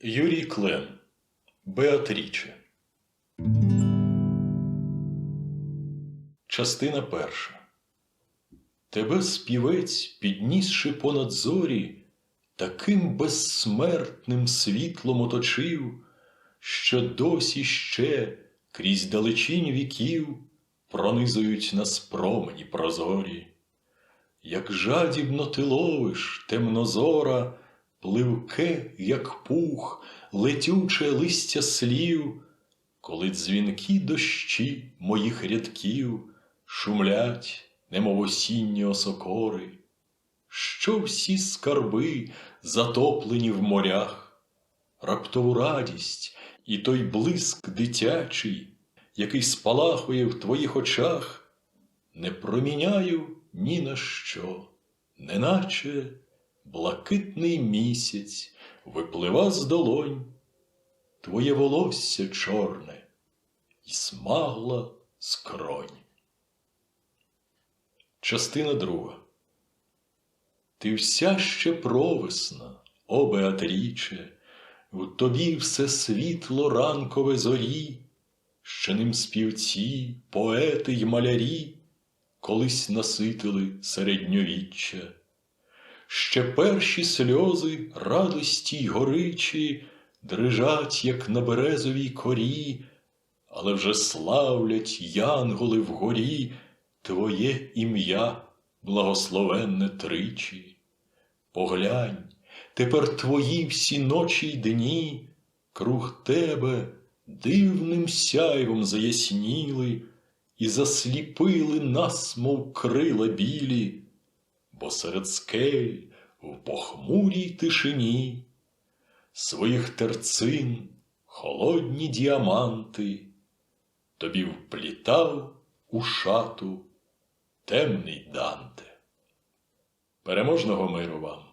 Юрій Клен Беатріче. Частина перша. Тебе співець, піднісши понад зорі, таким безсмертним світлом оточив, що досі ще крізь далечінь віків пронизують нас промені прозорі. Як жадібно ти ловиш, темнозора, пливке, як пух, летюче листя слів, коли дзвінки дощі моїх рядків шумлять, немов осінні осокори, що всі скарби затоплені в морях, раптову радість і той блиск дитячий, який спалахує в твоїх очах, не проміняю ні на що, неначе блакитний місяць виплива з долонь, твоє волосся чорне і смагла скронь. Частина друга. Ти вся ще провесна, о Беатріче, в тобі все світло ранкове зорі, що ним співці, поети й малярі колись наситили середньовіччя. Ще перші сльози радості й горичі дрижать, як на березовій корі, але вже славлять янголи вгорі Твоє ім'я, благословенне тричі. Поглянь, тепер твої всі ночі й дні круг тебе дивним сяйвом заясніли і засліпили нас, мов крила білі, бо серед скель в похмурій тишині своїх терцин холодні діаманти тобі вплітав у шату темний Данте. Переможного миру вам!